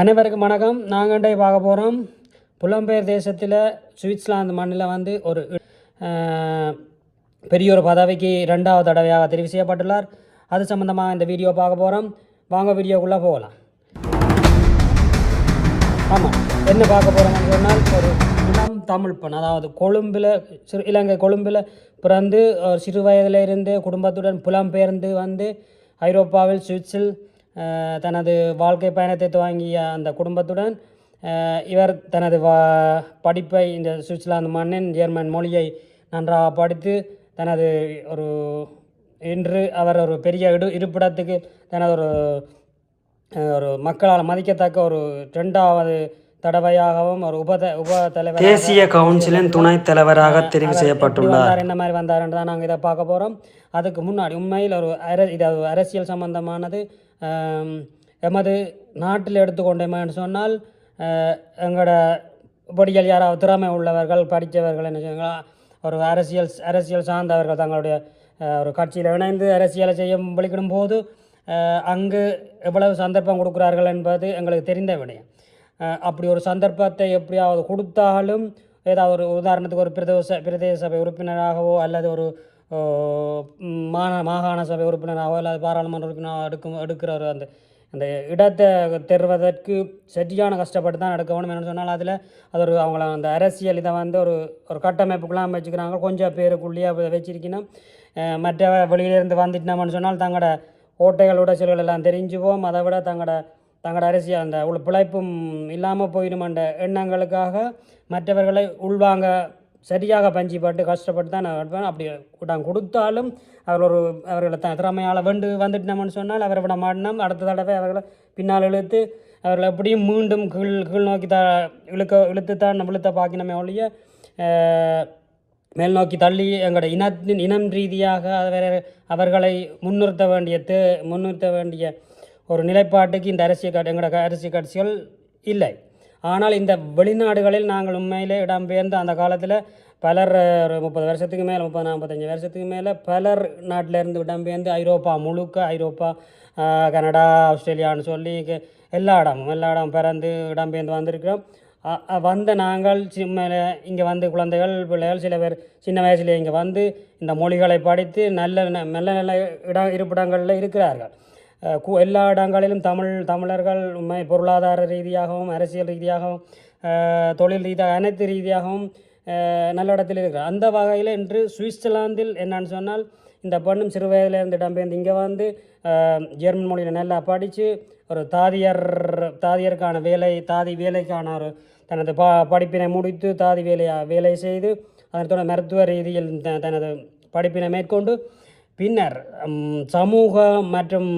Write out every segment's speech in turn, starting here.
அனைவருக்கும் வணக்கம். நாங்கள் இன்றைக்கு பார்க்க போகிறோம் புலம்பெயர் தேசத்தில் சுவிட்சர்லாந்து மண்ணில் வந்து ஒரு பெரிய ஒரு பதவிக்கு ரெண்டாவது தடவையாக தெரிவு செய்யப்பட்டுள்ளார். அது சம்மந்தமாக இந்த வீடியோ பார்க்க போகிறோம் வாங்க வீடியோக்குள்ளே போகலாம். ஆமாம் என்ன பார்க்க போகிறோம்னு சொன்னால் ஒரு இளம் தமிழ் பெண் அதாவது கொழும்பில் சிறு இலங்கை கொழும்பில் பிறந்து ஒரு சிறு வயதிலிருந்து குடும்பத்துடன் புலம்பெயர்ந்து வந்து ஐரோப்பாவில் சுவிட்சில் தனது வாழ்க்கை பயணத்தை துவங்கிய அந்த குடும்பத்துடன் இவர் தனது வா படிப்பை இந்த சுவிட்சர்லாந்து மண்ணின் ஜெர்மன் மொழியை நன்றாக படித்து தனது ஒரு இன்று அவர் ஒரு பெரிய இடு இருப்பிடத்துக்கு தனது ஒரு ஒரு மக்களால் மதிக்கத்தக்க ஒரு ரெண்டாவது தடவையாகவும் ஒரு உப உப தலைவர் தேசிய கவுன்சிலின் துணைத் தலைவராக தெரிவு செய்யப்பட்டுள்ளார். வந்தார் என்ன மாதிரி வந்தாருன்னு தான் நாங்கள் இதை பார்க்க போகிறோம் அதுக்கு முன்னாடி உண்மையில் ஒரு அர இது அரசியல் சம்பந்தமானது எமது நாட்டில் எடுத்துக்கொண்டோமேன்னு சொன்னால் எங்களோட பொடிகள் யாராவது திறமை உள்ளவர்கள் படித்தவர்கள் என்ன செய்வாங்க ஒரு அரசியல் அரசியல் சார்ந்தவர்கள் தங்களுடைய ஒரு கட்சியில் இணைந்து அரசியலை செய்ய விழிக்கிடும் போது அங்கு எவ்வளவு சந்தர்ப்பம் கொடுக்குறார்கள் என்பது எங்களுக்கு தெரிந்த விடயம். அப்படி ஒரு சந்தர்ப்பத்தை எப்படியாவது கொடுத்தாலும் ஏதாவது ஒரு உதாரணத்துக்கு ஒரு பிரதேச பிரதேச சபை உறுப்பினராகவோ அல்லது ஒரு மாநா மாகாண சபை உறுப்பினராகவோ அல்லது பாராளுமன்ற உறுப்பினராக எடுக்கும் எடுக்கிற ஒரு அந்த அந்த இடத்தை தெருவதற்கு சரியான கஷ்டப்பட்டு தான் எடுக்க வேணும் சொன்னால் அதில் அது ஒரு அவங்கள அந்த அரசியல் இதை வந்து ஒரு ஒரு கட்டமைப்புக்கெல்லாம் வச்சுக்கிறாங்க. கொஞ்சம் பேருக்குள்ளேயே அதை வச்சிருக்கணும். மற்ற வெளியிலேருந்து வந்துட்டினோம்னு சொன்னால் தங்களோட ஓட்டைகள் சிலர்கள் எல்லாம் தெரிஞ்சுவோம். அதை விட தங்களோட தங்களோட அரசியல் அந்த உள் பிழைப்பும் இல்லாமல் போயிடுமென்ற எண்ணங்களுக்காக மற்றவர்களை உள்வாங்க சரியாக பஞ்சு பட்டு கஷ்டப்பட்டு தான் நான் அப்படி கூட்டம் கொடுத்தாலும் அவர் ஒரு அவர்களை தான் திறமையால் வெண்டு வந்துட்டோம்னு சொன்னால் அவரை விட மாட்டினோம் அடுத்த தடவை அவர்களை பின்னால் இழுத்து அவர்களை எப்படியும் மீண்டும் கீழ் கீழ் நோக்கி த இழுக்க இழுத்து தான் விழுத்த பார்க்கணுமே ஒழிய மேல் நோக்கி தள்ளி எங்களோட இனத்தின் இனம் ரீதியாக அவர் அவர்களை முன்னிறுத்த வேண்டிய தே முன்னிறுத்த வேண்டிய ஒரு நிலைப்பாட்டுக்கு இந்த அரசியல் கட்சி எங்களோட அரசியல் கட்சிகள் இல்லை. ஆனால் இந்த வெளிநாடுகளில் நாங்கள் உண்மையிலே இடம்பெயர்ந்து அந்த காலத்தில் பலர் ஒரு முப்பது வருஷத்துக்கு மேலே முப்பது நாற்பத்தஞ்சு வருஷத்துக்கு மேலே பலர் நாட்டிலேருந்து இடம்பெயர்ந்து ஐரோப்பா முழுக்க ஐரோப்பா கனடா ஆஸ்திரேலியான்னு சொல்லி எல்லா இடமும் எல்லா இடம் பிறந்து இடம்பெயர்ந்து வந்திருக்கிறோம். வந்த நாங்கள் சின்ன இங்கே வந்து குழந்தைகள் பிள்ளைகள் சில பேர் சின்ன வயசுலேயே இங்கே வந்து இந்த மொழிகளை படித்து நல்ல நல்ல நல்ல இட இருப்பிடங்களில் இருக்கிறார்கள். எல்லா இடங்களிலும் தமிழ் தமிழர்கள் உண்மை பொருளாதார ரீதியாகவும் அரசியல் ரீதியாகவும் தொழில் ரீதியாக அனைத்து ரீதியாகவும் நல்ல இடத்தில் இருக்கிறார். அந்த வகையில் இன்று சுவிட்சர்லாந்தில் என்னன்னு சொன்னால் இந்த பெண்ணும் சிறு வயதிலிருந்து இடம்பெயர்ந்து இங்கே வந்து ஜெர்மன் மொழியில் நல்லா படித்து ஒரு தாதியர் தாதியருக்கான வேலை தாதி வேலைக்கான ஒரு தனது ப படிப்பினை முடித்து தாதி வேலையாக வேலை செய்து அதனோட மருத்துவ ரீதியில் த- தனது படிப்பினை மேற்கொண்டு பின்னர் சமூக மற்றும்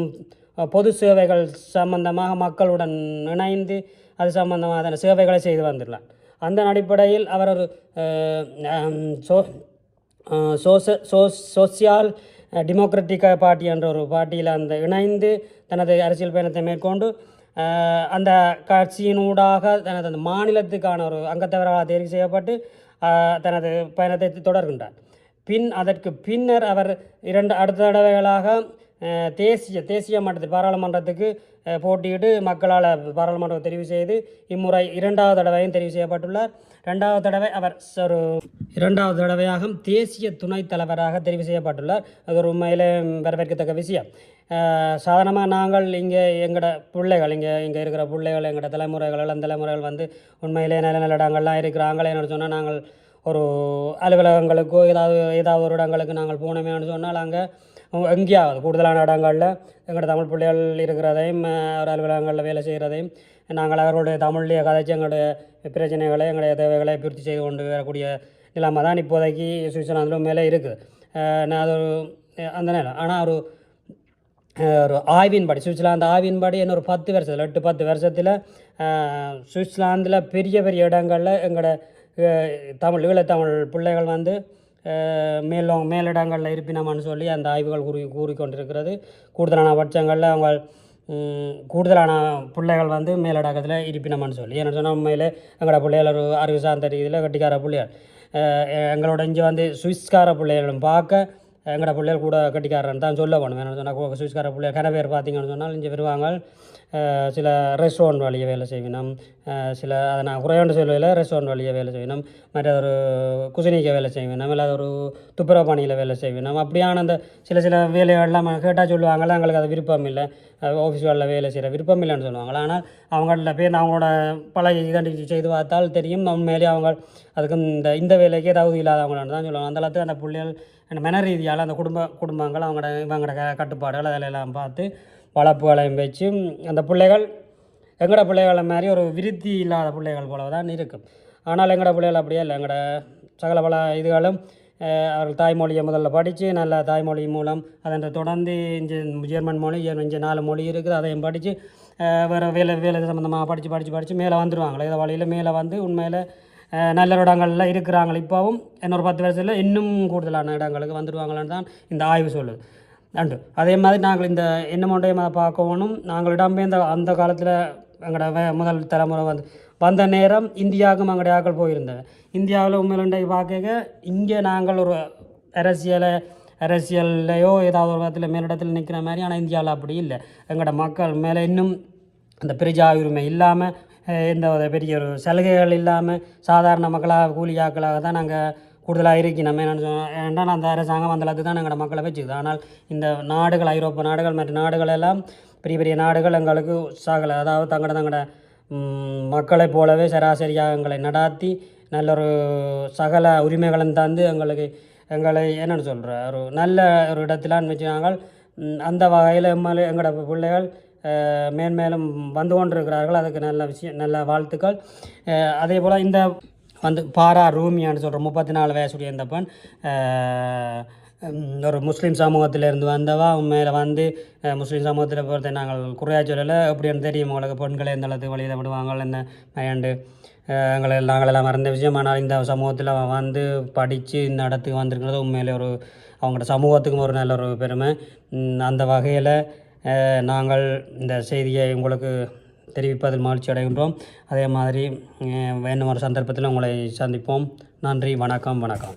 பொது சேவைகள் சம்பந்தமாக மக்களுடன் இணைந்து அது சம்பந்தமாக சேவைகளை செய்து வந்துள்ளார் அந்த அடிப்படையில் அவர் ஒரு சோ சோச சோஸ் சோசியால் டெமோக்ராட்டிக் பார்ட்டி என்ற ஒரு பார்ட்டியில் அந்த இணைந்து தனது அரசியல் பயணத்தை மேற்கொண்டு அந்த கட்சியினூடாக தனது அந்த மாநிலத்துக்கான ஒரு அங்கத்தவராக தேர்வு செய்யப்பட்டு தனது பயணத்தை தொடர்கின்றார். பின் அதற்கு பின்னர் அவர் இரண்டு அடுத்த தடவைகளாக தேசிய தேசிய மட்டத்தில் பாராளுமன்றத்துக்கு போட்டியிட்டு மக்களால் பாராளுமன்றம் தெரிவு செய்து இம்முறை இரண்டாவது தடவையும் தெரிவு செய்யப்பட்டுள்ளார். ரெண்டாவது தடவை அவர் ஒரு இரண்டாவது தடவையாக தேசிய துணைத் தலைவராக தெரிவு செய்யப்பட்டுள்ளார். அது ஒரு உண்மையிலே வரவேற்கத்தக்க விஷயம். சாதாரணமாக நாங்கள் இங்கே எங்களோட பிள்ளைகள் இங்கே இங்கே இருக்கிற பிள்ளைகள் எங்களோட தலைமுறைகள் இளம் தலைமுறைகள் வந்து உண்மையிலே நல்ல நல்ல இடங்கள்லாம் இருக்கிறாங்களே சொன்னால் நாங்கள் ஒரு அலுவலகங்களுக்கோ ஏதாவது ஏதாவது ஒரு இடங்களுக்கு நாங்கள் போனோமேனு சொன்னால் அங்கே எங்கேயாவது கூடுதலான இடங்களில் எங்களோட தமிழ் பிள்ளைகள் இருக்கிறதையும் ஒரு அலுவலகங்களில் வேலை செய்கிறதையும் நாங்கள் அவர்களுடைய தமிழ்லேயே கதைச்சு எங்களுடைய பிரச்சனைகளை எங்களுடைய தேவைகளை பூர்த்தி செய்து கொண்டு வரக்கூடிய நிலைமை தான் இப்போதைக்கு சுவிட்சர்லாந்திலும் மேலே இருக்குது நான் அது ஒரு அந்த நேரம். ஆனால் ஒரு ஒரு ஆய்வின்படி சுவிட்சர்லாந்து ஆய்வின்படி இன்னொரு ஒரு பத்து வருஷத்தில் எட்டு பத்து வருஷத்தில் சுவிட்சர்லாந்தில் பெரிய பெரிய இடங்களில் எங்களோட தமிழ் ஈழத்தமிழ் பிள்ளைகள் வந்து மேலும் மேலிடங்களில் இருப்பினமான்னு சொல்லி அந்த ஆய்வுகள் கூறி கூறிக்கொண்டிருக்கிறது. கூடுதலான பட்சங்களில் அவங்க கூடுதலான பிள்ளைகள் வந்து மேலிடகத்தில் இருப்பினமான்னு சொல்லி. ஏன்னு சொன்னால் உண்மையில் எங்களோட பிள்ளைகள் ஒரு அறிவு சார்ந்த ரீதியில் கட்டிக்கார பிள்ளைகள். எங்களோட இங்கே வந்து சுவிஸ்கார பிள்ளைகளும் பார்க்க எங்களோட பிள்ளைகள் கூட கட்டிக்காரன் தான் சொல்ல வேணும். ஏன்னு சொன்னால் சுவிஸ்கார பிள்ளைகள் கன பேர் பார்த்தீங்கன்னு சொன்னால் இங்கே வருவாங்க சில ரெஸ்டாரண்ட் வழியை வேலை செய்வினம். சில அதை நான் குறையாண்டு சொல்லையில் ரெஸ்டாரண்ட் வழியை வேலை செய்வினம். மற்ற ஒரு குசினிக்க வேலை செய்வினம். இல்லை ஒரு துப்புரவு பணியில் வேலை செய்வினம். அப்படியான அந்த சில சில வேலைகள்லாம் கேட்டால் சொல்லுவாங்கள்ல எங்களுக்கு அது விருப்பம் இல்லை. ஆஃபீஸ் வேலையில் வேலை செய்கிற விருப்பம் இல்லைன்னு சொல்லுவாங்களா ஆனால் அவங்கள போய் அவங்களோட பழைய இதை செய்து பார்த்தால் தெரியும். உண்மையிலேயே அவங்க அதுக்கு இந்த இந்த வேலைக்கே தகுதி இல்லாதவங்களான்னு தான் சொல்லுவாங்க. அந்த அளவுக்கு அந்த பிள்ளைகள் மன ரீதியால் அந்த குடும்ப குடும்பங்கள் அவங்களோட இவங்களோட க- கட்டுப்பாடுகள் அதிலெல்லாம் பார்த்து வளர்ப்புகளையும் வச்சு அந்த பிள்ளைகள் எங்களோட பிள்ளைகளை மாதிரி ஒரு விருத்தி இல்லாத பிள்ளைகள் போல தான் இருக்கும். ஆனால் எங்களோட பிள்ளைகள் அப்படியே இல்லை. எங்களோட சகல பல இதுகளும் அவர்கள் தாய்மொழியை முதல்ல படித்து நல்ல தாய்மொழி மூலம் அதன் தொடர்ந்து இஞ்சி ஜெர்மன் மொழி இஞ்சி நாலு மொழி இருக்குது. அதையும் படித்து வேறு வேலை வேலை சம்மந்தமாக படித்து படித்து படித்து மேலே வந்துடுவாங்களே இதை வழியில் மேலே வந்து உண்மையில் நல்ல இடங்களில் இருக்கிறாங்க. இப்போவும் இன்னொரு பத்து வருஷத்தில் இன்னும் கூடுதலான இடங்களுக்கு வந்துடுவாங்களான்னு தான் இந்த ஆய்வு சொல்லுது. நன்று. அதே மாதிரி நாங்கள் இந்த என்னமோண்டையும் அதை பார்க்கணும் நாங்கள் இடம்பெயர்ந்த அந்த காலத்தில் எங்களோட வே முதல் தலைமுறை வந்து வந்த நேரம் இந்தியாவுக்கும் எங்களுடைய ஆக்கள் போயிருந்தேன் இந்தியாவில் உண்மையிலே பார்க்க இங்கே நாங்கள் ஒரு அரசியலை அரசியல்லையோ ஏதாவது ஒரு விதத்தில் மேலிடத்தில் நிற்கிற மாதிரி ஆனால் இந்தியாவில் அப்படி இல்லை. எங்களோட மக்கள் மேலே இன்னும் அந்த பிரஜா உரிமை இல்லாமல் எந்த ஒரு பெரிய ஒரு சலுகைகள் இல்லாமல் சாதாரண மக்களாக கூலியாக்களாக தான் நாங்கள் கூடுதலாக இருக்கி நம்ம என்ன ஏன்டா அந்த அரசாங்கம் அந்த அளவுக்கு தான் எங்களோட மக்களை வச்சுக்குது. ஆனால் இந்த நாடுகள் ஐரோப்பா நாடுகள் மற்ற நாடுகள் எல்லாம் பெரிய பெரிய நாடுகள் எங்களுக்கு சகல. அதாவது தங்களோட தங்களோட மக்களைப் போலவே சராசரியாக எங்களை நடாத்தி நல்ல ஒரு சகல உரிமைகளும் தந்து எங்களுக்கு எங்களை என்னென்னு சொல்கிற ஒரு நல்ல ஒரு இடத்திலான்னு வச்சு நாங்கள் அந்த வகையில் எம்எல்ஏ எங்களோட பிள்ளைகள் மேன்மேலும் வந்து கொண்டிருக்கிறார்கள். அதுக்கு நல்ல விஷயம் நல்ல வாழ்த்துக்கள். அதே போல் இந்த வந்து பாரா ரூமியான்னு சொல்கிற முப்பத்தி நாலு வயசுடைய இந்த பெண் ஒரு முஸ்லீம் சமூகத்திலேருந்து வந்தவா. மேலே வந்து முஸ்லீம் சமூகத்தில் பொறுத்த நாங்கள் குறையா சொல்லலை. எப்படின்னு தெரியும் உங்களுக்கு பெண்களை எந்த அளவுக்கு வழியில் விடுவாங்க என்ன மயண்டு எங்களை நாங்கள் எல்லாம் மறந்த விஷயம். ஆனால் இந்த சமூகத்தில் வந்து படித்து இந்த இடத்துக்கு வந்திருக்கிறது. உண்மையிலே ஒரு அவங்களோட சமூகத்துக்கும் ஒரு நல்ல ஒரு பெருமை. அந்த வகையில் நாங்கள் இந்த செய்தியை உங்களுக்கு தெரிவிப்பதில் மகிழ்ச்சி அடைகின்றோம். அதே மாதிரி வேணும் ஒரு சந்தர்ப்பத்தில் உங்களை சந்திப்போம். நன்றி வணக்கம் வணக்கம்.